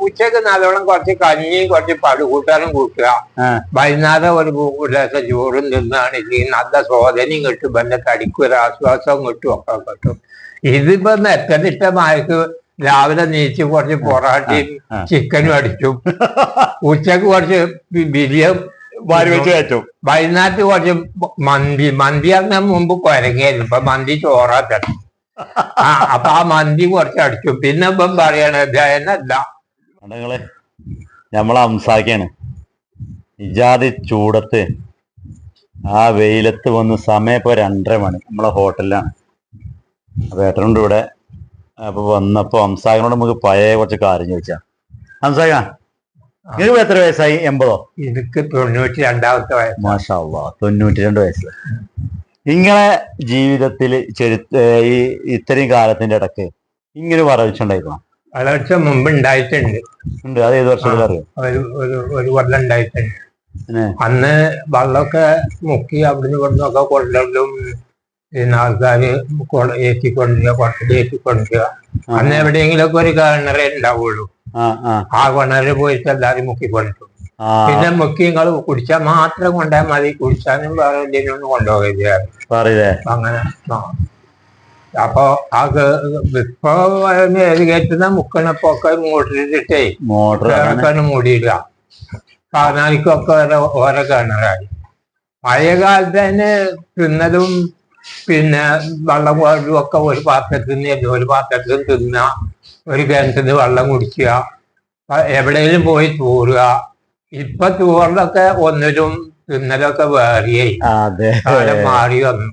ഉച്ചയ്ക്ക് നല്ലോണം കുറച്ച് കഞ്ഞിയും കുറച്ച് പടുകൂട്ടാനും കൂട്ടുക ആ. വൈകുന്നേരം ഒരു ഗ്ലാസ് ചോറും തിന്നാണെങ്കിൽ നല്ല സ്വാധീനം കിട്ടും. പിന്നെ തടിക്കും ഒരു ആശ്വാസവും കിട്ടും ഒക്കെ കിട്ടും. ഇതിപ്പോ മായക്ക് രാവിലെ നീച്ച് കുറച്ച് പൊറാട്ടയും ചിക്കനും അടിച്ചും. ഉച്ചയ്ക്ക് കുറച്ച് ബിരിയം വെച്ച് വൈകുന്നേരത്ത് കുറച്ച് മന്തി. മന്തി അന്ന മുമ്പ് കുരങ്ങായിരുന്നു. ഇപ്പൊ മന്തി ചോറാത്ത അപ്പൊ ആ മന്തി കുറച്ച് അടിച്ചു. പിന്നെ ഇപ്പം പറയണ ജയനല്ല നിങ്ങൾ നമ്മളെ അംസാക്കാണ് ഇജാതി ചൂടത്ത് ആ വെയിലത്ത് വന്ന് സമയം ഇപ്പോൾ രണ്ടര മണി. നമ്മളെ ഹോട്ടലിലാണ്. അപ്പോൾ ഏട്ടനുണ്ട് ഇവിടെ. അപ്പോൾ വന്നപ്പോൾ അംസാഖിനോട് നമുക്ക് പഴയ കുറച്ച് കാര്യം ചോദിച്ചാ. അംസാഖ നിങ്ങൾക്ക് എത്ര വയസ്സായി? എൺപതോ? എനിക്ക് തൊണ്ണൂറ്റി രണ്ടാമത്തെ വയസ്സ്. മാഷാ തൊണ്ണൂറ്റി രണ്ട് വയസ്സ്. ഇങ്ങനെ ജീവിതത്തിൽ ചെരു ഈ ഇത്രയും കാലത്തിന്റെ ഇടയ്ക്ക് ഇങ്ങനെ വരൾച്ചുണ്ടായിരിക്കണം വളർച്ച മുമ്പ് ഉണ്ടായിട്ടുണ്ട് ഉണ്ട്. അത് ഏത് വർഷത്തിൽ അറിയാം? ഒരു ഒരു ഒരു കൊല്ലം ഉണ്ടായിട്ടുണ്ട്. അന്ന് വെള്ളമൊക്കെ മുക്കി അവിടുന്ന് കൊണ്ടൊക്കെ കൊണ്ടലും പിന്നെ ആൾക്കാര് കൊ- ഏറ്റിക്കൊണ്ടിരിക്കുക കുറച്ചിട്ട് ഏറ്റിക്കൊണ്ടിരിക്കുക അന്ന് എവിടെയെങ്കിലുമൊക്കെ ഒരു കിണറേ ഉണ്ടാവുള്ളൂ. ആ കിണറിൽ പോയിട്ട് എല്ലാവരും മുക്കിക്കൊണ്ടു പിന്നെ മുക്കി നിങ്ങൾ കുടിച്ചാൽ മാത്രം കൊണ്ടാൽ മതി. കുടിച്ചാലും വേറെ എന്തെങ്കിലും കൊണ്ടുപോകില്ല അങ്ങനെ. അപ്പൊ ആ വിപ്ലവം ഇപ്പൊ കയറ്റുന്ന മുക്കണപ്പൊക്കെ മൂട്ടിട്ടേ മോട്ടർ കിണക്കാണ് മൂടിയില്ല കാനാലിക്കൊക്കെ ഓരോ ഓരോ കിണറായി പഴയ കാലത്ത് തന്നെ തിന്നലും പിന്നെ വെള്ളം കോരും ഒക്കെ ഒരു പാത്രത്തിൽ നിന്ന് ഒരു പാത്രത്തിൽ തിന്നുക. ഒരു കിണറ്റിൽ നിന്ന് വെള്ളം കുടിക്കുക. എവിടെയെങ്കിലും പോയി തൂറുക ഇപ്പൊ തൂറിലൊക്കെ ഒന്നിലും തിന്നലൊക്കെ വേറിയായി. കാലം മാറി വന്നു.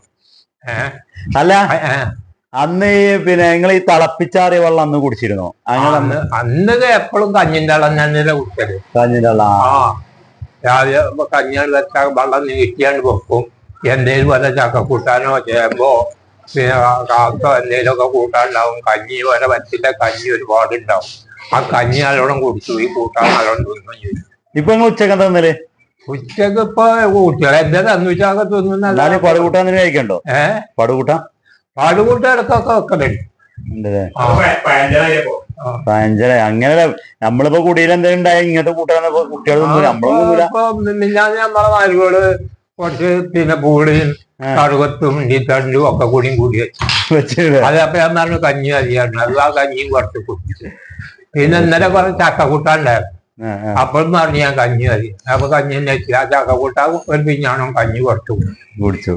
ഏഹ് അല്ല അന്ന് പിന്നെ നിങ്ങൾ ഈ തിളപ്പിച്ചാറിയ വെള്ളം അന്ന് കുടിച്ചിരുന്നോ. അങ്ങനെ അന്ന് എപ്പോഴും കഞ്ഞിന്റെ വെള്ളം തന്നെ കുടിച്ചത് കഞ്ഞിന്റെ വെള്ളം ആ. രാവിലെ കഞ്ഞികൾ വെച്ചാൽ വെള്ളം നീട്ടിയാണ്ട് വെക്കും. എന്തേലും വല്ല ചക്കക്കൂട്ടാനോ ചേമ്പോ പിന്നെ കാക്കോ എന്തേലും ഒക്കെ കൂട്ടാനുണ്ടാവും. കഞ്ഞി വരെ വച്ചിട്ട് കഞ്ഞി ഒരുപാട് ഉണ്ടാവും ആ കഞ്ഞി നല്ലോണം കുടിച്ചു. ഈ കൂട്ടാൻ നല്ലോണം തിന്നും ചെയ്യും. ഇപ്പൊ നിങ്ങൾ ഉച്ചയ്ക്ക് എന്താ തിന്നൽ? ഉച്ചയ്ക്ക് ഇപ്പൊ കുട്ടികളെ എന്താ തന്നു വെച്ചാൽ തോന്നുന്നു പടുകൂട്ടാൻ കഴിക്കണ്ടോ? ഏഹ് പാടുകൂട്ട ഉണ്ട് ആ. ആ. പഞ്ചര അങ്ങനെ നമ്മളിപ്പോ കുടിയിൽ എന്തെങ്കിലും ഉണ്ടായ ഇങ്ങനത്തെ കൂട്ടാൻ കുട്ടികൾ തിന്നു നമ്മളും നാലുകോട് കുറച്ച് പിന്നെ പൂളിയും. കറുകത്തും ഇണ്ടിത്തണ്ടും ഒക്കെ കൂടിയും കൂടി വെച്ചു. അത് അപ്പൊ ഞാൻ പറഞ്ഞു കഞ്ഞി അരിയാണ് അത് ആ കഞ്ഞിയും കുറച്ച് കുടിച്ചു. പിന്നെ ഇന്നലെ കുറെ ചക്കക്കൂട്ടാണ്ടായിരുന്നു. അപ്പോഴും പറഞ്ഞു ഞാൻ കഞ്ഞി മതി അപ്പൊ കഞ്ഞി തന്നെ വെച്ചു. ആ ചക്കക്കൂട്ടാ ഒരു പിഞ്ഞാണോ കഞ്ഞി കുറച്ച് കുടിച്ചു.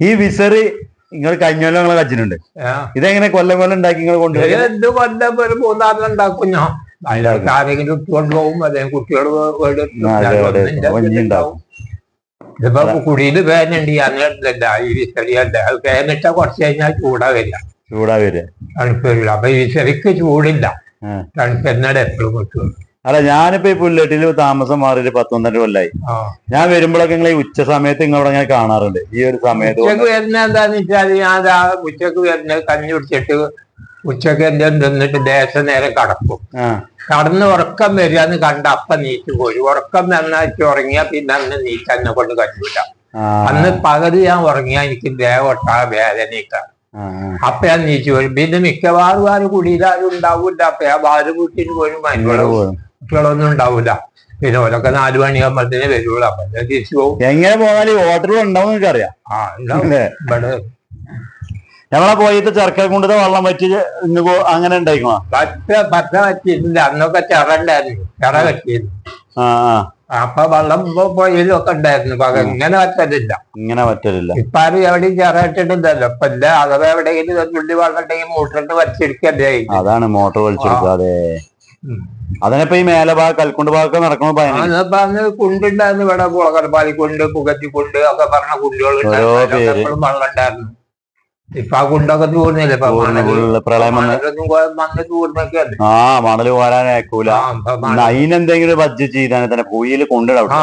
ഈ വിസറ് നിങ്ങൾ കഴിഞ്ഞ കൊല്ലം നിങ്ങളെ കച്ചിനുണ്ട് ഇതെങ്ങനെ കൊല്ലം കൊല്ലം ഉണ്ടാക്കി നിങ്ങൾ ഇത് കൊണ്ടുപോയി എന്ത് കൊല്ലം ഒരു മൂന്നാറിൽ ഉണ്ടാക്കും ഞാൻ. ആരെങ്കിലും കൊണ്ടുപോകും. ഇതിപ്പോ കുടിയിൽ വേനുണ്ട് അങ്ങനല്ല ഈ വിസറിയല്ല അത് വേനിട്ട കുറച്ച് കഴിഞ്ഞാൽ ചൂടാ ചൂടാവില്ല ചൂടാ വരിക. തണുപ്പ് വരില്ല അപ്പൊ ഈ വിസറിക്ക് ചൂടില്ല. തണുപ്പ് എന്നടെ എപ്പോഴും കിട്ടും അല്ല ഞാനിപ്പോ ഈ പുല്ലേട്ടിൽ താമസം മാറിയിട്ട് പത്തൊന്നര കൊല്ലായി. ഞാൻ വരുമ്പോഴൊക്കെ നിങ്ങൾ ഈ ഉച്ച സമയത്ത് ഇങ്ങോട്ട് ഞാൻ കാണാറുണ്ട്. ഈ ഒരു സമയത്ത് ഉച്ചയ്ക്ക് വരുന്ന എന്താന്ന് വെച്ചാൽ ഞാൻ ഉച്ചയ്ക്ക് വരുന്ന കഞ്ഞി കുടിച്ചിട്ട് ഉച്ചയ്ക്ക് എന്തെങ്കിലും തിന്നിട്ട് ദേശം നേരെ കടക്കും. കടന്ന് ഉറക്കം വരികയെന്ന് കണ്ട അപ്പ നീറ്റ് പോയി ഉറക്കം നന്നായിട്ട് ഉറങ്ങിയ പിന്നെ അന്ന് നീറ്റ് എന്നെ കൊണ്ട് കഴിയൂല അന്ന് പകുതി ഞാൻ ഉറങ്ങിയാ എനിക്ക് ദേഹം ഒട്ടാ. അപ്പൊ ഞാൻ നീച്ചു പോയി പിന്നെ മിക്കവാറും ആരും കുടിയിലാരും ഉണ്ടാവൂല അപ്പൊ ആ വാര് വീട്ടിന് പോലും മനുവിടെ പോകും. കുട്ടികളൊന്നും ഉണ്ടാവില്ല പിന്നെ ഓരൊക്കെ നാലു മണിയാകുമ്പോഴത്തേനെ വരുള്ളൂ. അപ്പൊ തിരിച്ചു പോകും എങ്ങനെ പോയാലും ഹോട്ടലും ഉണ്ടാവും അറിയാം ആ ഉണ്ടാവും. ഞങ്ങളെ ഇവിടെ പോയിട്ട് ചെറുക്ക കൊണ്ടത് വെള്ളം വറ്റി ഇന്ന് പോ- അങ്ങനെ ഉണ്ടായിക്കണോ പറ്റ പറ്റ പറ്റിയിട്ടില്ല അന്നൊക്കെ ചിറ ഉണ്ടായിരുന്നു. ചിറ കെട്ടിയിരുന്നു അപ്പൊ വെള്ളം പോയാലും ഒക്കെ ഉണ്ടായിരുന്നു. പക ഇങ്ങനെ പറ്റലില്ല. ഇങ്ങനെ പറ്റലില്ല. ഇപ്പൊ ആരും എവിടെയും ചിറ ഇട്ടിട്ടില്ലല്ലോ ഇപ്പൊ ഇല്ല. അഥവാ എവിടെയെങ്കിലും തുള്ളി വെള്ളം ഉണ്ടെങ്കിൽ മോട്ടറിട്ട് വലിച്ചെടുക്കല്ലേ അതാണ് മോട്ടോർ വലിച്ചെടുക്കാതെ. അതിനിപ്പോ ഈ മേലെ ഭാഗം കൽക്കുണ്ട് ഭാഗം നടക്കുമ്പോ അന്ന് കുണ്ടുണ്ടായിരുന്നു ഇവിടെ കുളക്കടപ്പാലി കൊണ്ട് പുകത്തി കൊണ്ട് ഒക്കെ പറഞ്ഞ കുണ്ടുകൾ. വെള്ളം ഉണ്ടായിരുന്നു. ഇപ്പൊ ആ കുണ്ടൊക്കെ മണൽ പ്രളയം ആ മണൽ മണ- അതിനെന്തെങ്കിലും ബഡ്ജറ്റ് ചെയ്താൽ തന്നെ കുയിൽ കൊണ്ടിടാം ആ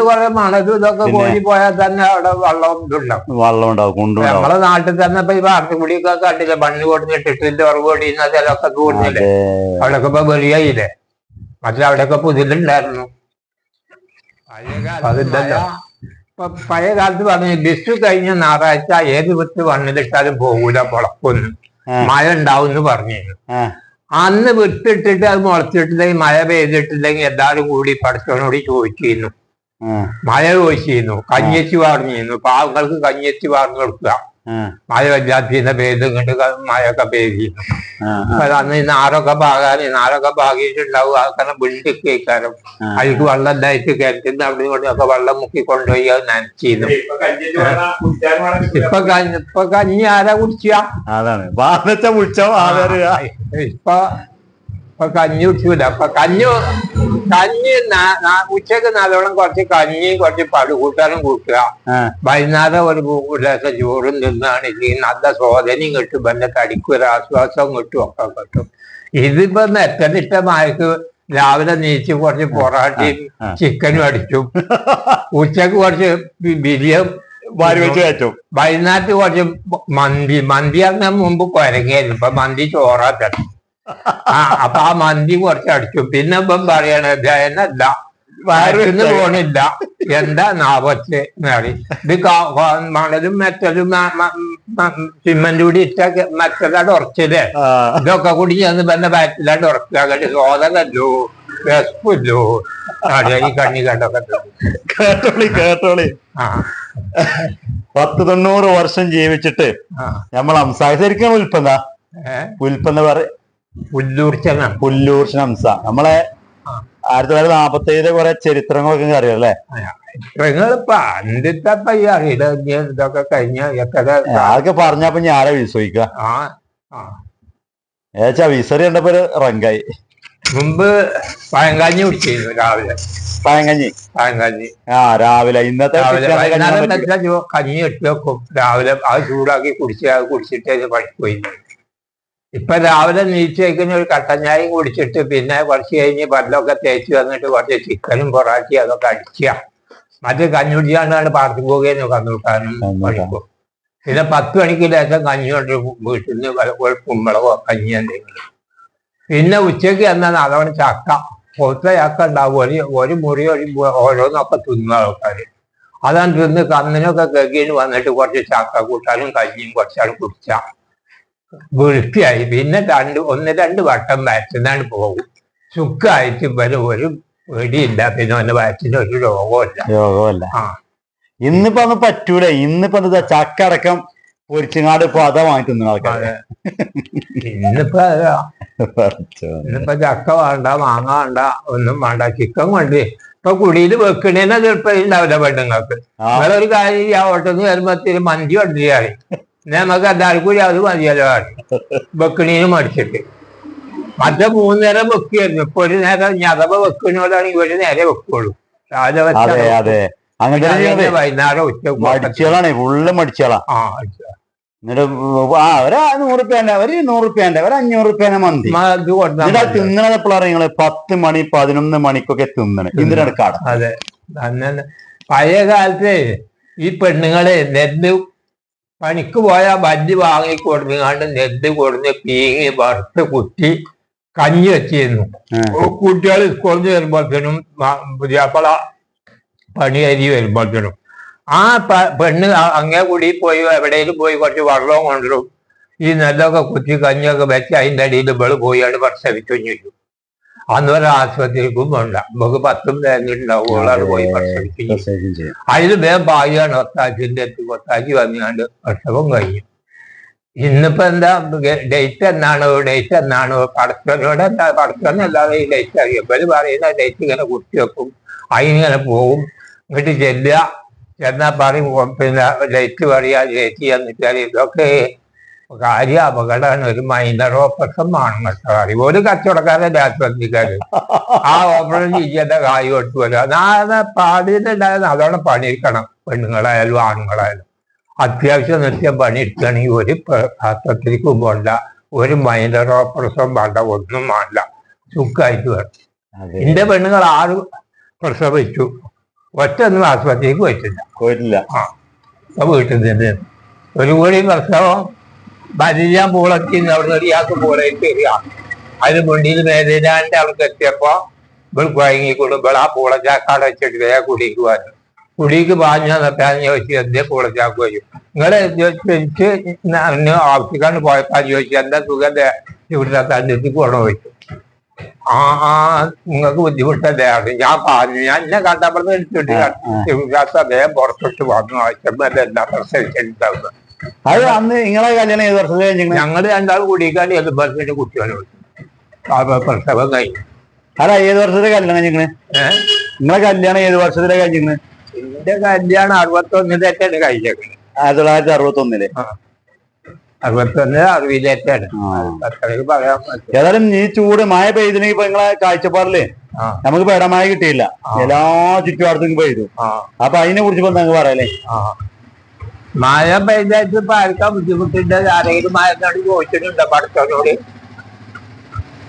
കൊറേ മണലും ഇതൊക്കെ? പോയി പോയാൽ തന്നെ അവിടെ വെള്ളം ഇതുണ്ടാവും വെള്ളം ഉണ്ടാവും കുണ്ടുണ്ടാവും നമ്മളെ നാട്ടിൽ തന്നെ ഇപ്പൊ ഈ വാർത്തക്കുടിയൊക്കെ കണ്ടില്ല? മണ്ണ് കൊടുത്തിട്ട് ഇട്ടിട്ട് ഉറവ് കൊടിയുന്ന ചിലൊക്കെ തൂർന്നില്ലേ അതെ. അവിടെയൊക്കെ ഇപ്പൊ വെളിയായില്ലേ മറ്റേ അവിടെയൊക്കെ പുതിലുണ്ടായിരുന്നു. അതില്ലല്ലോ. ഇപ്പൊ പഴയ കാലത്ത് പറഞ്ഞു വിഷു കഴിഞ്ഞ ഞായറാഴ്ച ഏത് വിത്ത് മണ്ണിലിട്ടാലും പോകൂല മുളക്കൊന്നും. മഴ ഉണ്ടാവും എന്ന് പറഞ്ഞിരുന്നു അന്ന് വിട്ടിട്ടിട്ട് അത് മുളച്ചിട്ടില്ലെങ്കിൽ മഴ പെയ്തിട്ടില്ലെങ്കിൽ എല്ലാവരും കൂടി പഠിച്ചവനോട് ചോദിച്ചിരുന്നു. മഴ ചോദിച്ചിരുന്നു. കഞ്ഞിച്ച് പറഞ്ഞിരുന്നു പാവങ്ങൾക്ക് കഞ്ഞിച്ച് പറഞ്ഞു കൊടുക്കുക. മഴ വല്ലാത്തീന്റെ പെയ്ത് ഇങ്ങോട്ട് മഴയൊക്കെ ആ, അപ്പൊ അന്ന് ഈ നാരൊക്കെ പാകാൻ നാരൊക്കെ പാകിയിട്ടുണ്ടാവും. ആൾക്കാരെ കേൾക്കാനും ആ. അതിലേക്ക് വെള്ളം ഉണ്ടായിട്ട് കിണറ്റിന്ന് അവിടെ ഇവിടെയൊക്കെ വെള്ളം മുക്കി കൊണ്ടുപോയി അത് നനച്ചിരുന്നു ഇപ്പൊ കഞ്ഞി ഇപ്പൊ കഞ്ഞി ആരാ കുടിച്ചാ? അതാണ്. വിളിച്ചോ ഇപ്പൊ ഇപ്പൊ കഞ്ഞി കുടിച്ചില്ല അപ്പൊ കഞ്ഞി കഞ്ഞി ഉച്ചയ്ക്ക് നല്ലോണം കുറച്ച് കഞ്ഞിയും കുറച്ച് പടുകൂട്ടാനും കൂട്ടുക. ആ, വൈകുന്നേരം ഒരു ലേശം ചോറും തിന്നാണെങ്കിൽ നല്ല സ്വാധീനം കിട്ടും. എന്റെ തടിക്ക് ഒരു ആശ്വാസം കിട്ടും ഒക്കെ കിട്ടും. ഇതിപ്പോ മെത്തനിട്ട മായക്ക് രാവിലെ നീച്ച് കുറച്ച് പൊറാട്ടയും ചിക്കനും അടിച്ചും. ഉച്ചയ്ക്ക് കുറച്ച് ബിരിയം വാരി വെച്ച് കയറ്റും. വൈകുന്നേരത്ത് കുറച്ച് മന്തി. മന്തി പറഞ്ഞ മുമ്പ് കുരങ്ങായിരുന്നു ഇപ്പൊ മന്തി ചോറാത്തണം ആ അപ്പൊ ആ മന്തി കുറച്ച് അടിച്ചു. പിന്നെ ഇപ്പം പറയണ അല്ല വയറിന്ന് പോണില്ല. എന്താ നാവച്ച് മാറി ഇത് മണലും മെറ്റലും സിമന്റ് കൂടി ഇട്ട മെറ്റലാണ് ഉറച്ചല്ലേ ഇതൊക്കെ കൂടി ചെന്ന് പിന്നെ ബാറ്റിലാണ്ട് ഉറക്കുക കണ്ടു സോദനല്ലോ വിശപ്പില്ലോ ഈ കണ്ണി കണ്ടൊക്കെ കേട്ടോളി കേട്ടോളി. ആ. പത്ത് തൊണ്ണൂറ് വർഷം ജീവിച്ചിട്ട് നമ്മൾ സംസാരിച്ചിരിക്കണം ഉൽപ്പന്ന ഉൽപ്പന്ന പറ പുല്ലൂർ നമ്മളെ. ആയിരത്തി തൊള്ളായിരത്തി നാപ്പത്തി ഏഴിലെ കുറെ ചരിത്രങ്ങളൊക്കെ അറിയാം അല്ലേ? നിങ്ങളിപ്പോ അന്തിത്തെ ഞാനെ ഇതൊക്കെ കഴിഞ്ഞ അതൊക്കെ പറഞ്ഞപ്പോ ആ ഏച്ചാ വിസറി കണ്ടപ്പോ ഒരു റങ്കായി മുമ്പ് പഴങ്കഞ്ഞി കുടിച്ചിരുന്നു രാവിലെ. പഴങ്കഞ്ഞി പഴങ്കഞ്ഞി ആ രാവിലെ. ഇന്നത്തെ കഞ്ഞി കെട്ടി വെക്കും. രാവിലെ അത് ചൂടാക്കി കുടിച്ച് അത് കുടിച്ചിട്ട് പോയി. ഇപ്പൊ രാവിലെ നീച്ച് വയ്ക്കുന്ന ഒരു കട്ടഞ്ഞായും കുടിച്ചിട്ട് പിന്നെ കുറച്ച് കഴിഞ്ഞ് പല്ലൊക്കെ തേച്ച് വന്നിട്ട് കുറച്ച് ചിക്കനും പൊറാട്ടി അതൊക്കെ അടിക്കുക മറ്റേ കഞ്ഞി കുടിച്ചാണ്ടാണ് പാർട്ടി പോകുകയെന്ന് കന്നുകൂട്ടാനും കഴിക്കും പിന്നെ പത്ത് മണിക്ക് ലേശം കഞ്ഞി കൊണ്ട് വീട്ടിൽ നിന്ന് പലപ്പോഴും കുമ്പളവോ കഞ്ഞി എന്തെങ്കിലും. പിന്നെ ഉച്ചയ്ക്ക് എന്നാൽ അതവണ ചക്ക. പൊത്ത ചക്ക ഉണ്ടാവും. ഒരു ഒരു മുറി ഒരു ഓരോന്നൊക്കെ തിന്ന ആൾക്കാർ അതാണ് തിന്ന് കന്നിനൊക്കെ കേക്കിന് വന്നിട്ട് കുറച്ച് ചക്ക കൂട്ടാനും കഞ്ഞിയും കുറച്ചാണ് കുടിച്ച. വൃത്തിയായി പിന്നെ രണ്ട് ഒന്ന് രണ്ട് വട്ടം വാക്സിനാണ് പോകും. ചുക്കായിട്ട് വരും ഒരു വെടിയില്ല പിന്നെ ഒന്ന് വാക്സിന് ഒരു രോഗമില്ല രോഗമല്ല ആ. ഇന്നിപ്പോ അത് പറ്റൂല. ഇന്നിപ്പോ എന്താ ചക്ക അടക്കം പൊരിച്ചങ്ങാട് ഇപ്പൊ അതാ വാങ്ങി ആൾക്കാരെ. ഇന്നിപ്പോ അതാ. ഇന്നിപ്പോ ചക്ക വേണ്ട മാങ്ങ വേണ്ട ഒന്നും വേണ്ട. ചിക്കൻ കൊണ്ട് ഇപ്പൊ കുടിയിൽ വെക്കണേനെ ചിലപ്പോ ഉണ്ടാവില്ല പെണ്ണുങ്ങൾക്ക്. ഒരു കാര്യം ഈ ഓട്ടം വരുമ്പോ മന്തി കൊണ്ടിരിക്കാറ് നമുക്ക് എല്ലാവർക്കും കൂടി അത് മതിയല്ലോ വെക്കണീന് മടിച്ചിട്ട്. മറ്റേ മൂന്ന് നേരം വെക്കുകയായിരുന്നു ഇപ്പൊ ഒരു നേരം ഞതവ വെക്കുന്നോടാണെങ്കിൽ ഒരു നേരെ വെക്കുള്ളൂ. അതെ അതെ. അങ്ങനെ. വൈകുന്നേരം ഉച്ച മടിച്ചുകളാണ് ഫുള്ള് മടിച്ചുകളാ എന്നിട്ട് ആ ഒരു ഒരു നൂറ് റുപ്യന്റെ ഒരു മന്തി. എന്നിട്ട് തിന്നണത് എപ്പോഴാണ് നിങ്ങൾ? പത്ത് മണി പതിനൊന്ന് മണിക്കൊക്കെ തിന്നണേ. ഇതിനാണ് അതെ. പഴയ കാലത്ത് ഈ പെണ്ണുങ്ങളെ നെല്ല് പണിക്ക് പോയ ബജ്ജി വാങ്ങി കൊടുങ്ങാണ്ട് നെല്ല് കൊടുന്ന് പീങ്ങി വറുത്ത് കുത്തി കഞ്ഞി വെച്ചിരുന്നു. കുട്ടികൾ സ്കൂളിൽ വരുമ്പോഴത്തേനും പുതിയാപ്പള പണി അരി വരുമ്പോഴത്തേനും ആ പെണ്ണ് അങ്ങേ കൂടി പോയി എവിടെയെങ്കിലും പോയി കുറച്ച് വെള്ളവും കൊണ്ടുവരും. ഈ നെല്ലൊക്കെ കുത്തി കഞ്ഞിയൊക്കെ വെച്ച് അതിന്റെ അടിയിൽ ഇവൾ പോയാണ് പ്രസവിച്ചു ചെയ്തു അന്ന് ഒരു ആശുപത്രിക്കും വേണ്ട നമുക്ക് പത്തും തേങ്ങയുണ്ടാവും പോയി ചെയ്യും. അതിൽ വേഗം പായാണ് ഒത്താശിന്റെ എത്തി ഒത്താശി വന്നുകൊണ്ട് പ്രസവം കഴിഞ്ഞു ഇന്നിപ്പോ എന്താ ഡേറ്റ് എന്നാണോ ഡേറ്റ് എന്നാണോ പടച്ചവനോട് എന്താ പടച്ചവനല്ലാതെ ഈ ഡേറ്റ് അറിയാം. ഇവർ പറയുന്ന ഡേറ്റ് ഇങ്ങനെ കുത്തി വെക്കും അതിനിങ്ങനെ പോവും. ഇങ്ങോട്ട് ചെല്ലുക. എന്നാ പറയും പിന്നെ ഡേറ്റ് പറയാ ഡേറ്റ് ചെന്നിട്ടാൽ ഇതൊക്കെ കാര്യ അപകടമാണ് ഒരു മൈനർ ഓപ്പറേഷൻ വേണം കേട്ടോ അറിയും. ഒരു കച്ചവടക്കാരൻ രാഷ്ട്രീയക്കാര് ആ ഓപ്പറേഷൻ ചെയ്യേണ്ട കായ് കൊടുത്തു വരിക അതാണ് പാടിയിട്ടുണ്ടായ അതോടെ പണിയെടുക്കണം. പെണ്ണുങ്ങളായാലും ആണുങ്ങളായാലും. അത്യാവശ്യം നിത്യം പണിയെടുക്കുകയാണെങ്കിൽ ഒരു ആസ്പത്രിക്കും പോണ്ട. ഒരു മൈനർ ഓപ്പറേഷൻ വേണ്ട. ഒന്നും വേണ്ട. സുഖമായിട്ട് വേണം എന്റെ പെണ്ണുങ്ങൾ ആറ് പ്രസവിച്ചു. ഒറ്റ ഒന്നും ആസ്പത്രിക്ക് പോയിട്ടില്ല. പോയിട്ടില്ല. ആ. വീട്ടിൽ നിന്ന്. ഒരു കൂടി പ്രസവം ഭരിക്കാൻ പൂളക്കി അവിടെ ഇയാൾക്ക് പൂളേക്ക് വരിക. അതിന് മുണ്ടിയിൽ മേലിനാന്റെ അവൾക്ക് എത്തിയപ്പോ ഇവൾ കുഴങ്ങിക്കൊണ്ട് ഇവൾ ആ പൂളച്ചാക്കാട് വെച്ചിട്ട് വേഗം പോകാൻ കുടിക്ക് പാഞ്ഞു നിർത്താൻ ചോദിച്ചു എന്തേ പൂളച്ചാക്ക് വരും നിങ്ങളെ ചോദിച്ച് ആവശ്യക്കാണ് പോയപ്പോ ചോദിച്ചു എന്താ സുഖം? ഇവിടുത്തെ തന്നെത്തി പോണോ? ചോദിച്ചു. ആ ആ നിങ്ങൾക്ക് ബുദ്ധിമുട്ടല്ലേ? ഞാൻ പറഞ്ഞു ഞാൻ എന്നെ കണ്ടപ്പോൾ എടുത്തിട്ട് അദ്ദേഹം പുറത്തോട്ട് വന്നു. ആവശ്യം എല്ലാം പ്രസവിച്ചിട്ടുണ്ടാവുക അത് അന്ന് നിങ്ങളെ കല്യാണം ഏത് വർഷത്തിൽ കഴിഞ്ഞു ഞങ്ങൾ രണ്ടാളും കുടിക്കാണ്ട് എതിർപ്പത്തിന്റെ കുട്ടികളെ. പ്രസവം കഴിഞ്ഞു. അല്ല ഏത് വർഷത്തെ കല്യാണം കഴിഞ്ഞു നിങ്ങളെ കല്യാണം ഏത് വർഷത്തിലെ കഴിഞ്ഞു എന്റെ കല്യാണം അറുപത്തൊന്നിലേക്കാണ് കഴിഞ്ഞേക്കുന്നത് ആയിരത്തി തൊള്ളായിരത്തി അറുപത്തി ഒന്നിൽ അറുപത്തൊന്ന് അറുപതിലേക്കാണ് പറയാൻ ഏതായാലും ഈ ചൂട് മായ പെയ്തിനെങ്കിൽ ഇപ്പൊ നിങ്ങളെ കാഴ്ചപ്പാടിൽ നമുക്ക് പെടമായ കിട്ടിയില്ല. എല്ലാ ചുറ്റുപാടത്തും പെയ്തു. അപ്പൊ അതിനെ കുറിച്ച് ഇപ്പൊ നിങ്ങൾക്ക് പറയാലേ? മഴ പെയ്തായിട്ട് ഇപ്പൊ ആർക്കാ ബുദ്ധിമുട്ടുണ്ട് ആരെങ്കിലും മഴക്കാട് ചോദിച്ചിട്ടുണ്ടോ പഠിച്ചവനോട്?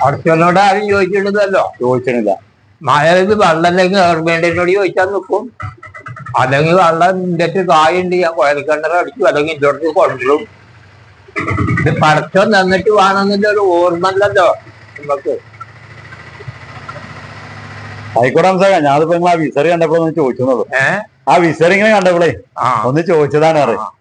പഠിച്ചവനോട് ആരും ചോദിച്ചിട്ടുണ്ടല്ലോ. ചോദിച്ചിട്ടില്ല. മഴ ഇത് വെള്ളം അല്ലെങ്കിൽ ഗവൺമെന്റിനോട് ചോദിച്ചാൽ നിൽക്കും അല്ലെങ്കിൽ വെള്ളം ഇന്റെ കായുണ്ട്. ഞാൻ കുഴൽക്കിണർ അടിച്ചു അല്ലെങ്കിൽ ഇതോട്ട് കൊണ്ടുവരും. ഇത് പഠിച്ചോ നിന്നിട്ട് വേണമെന്നില്ല. ഒരു ഓർമ്മ അല്ലല്ലോ നമുക്ക്. ആയിക്കോട്ടെ സാറേ ഞാനിപ്പോ നിങ്ങൾ ആ വിസറി കണ്ടപ്പോ ചോദിച്ചത് ഏഹ് ആ വിസരിങ്ങനെ കണ്ടപ്പോളേ ഒന്ന് ചോദിച്ചതാണ് അറിയാം.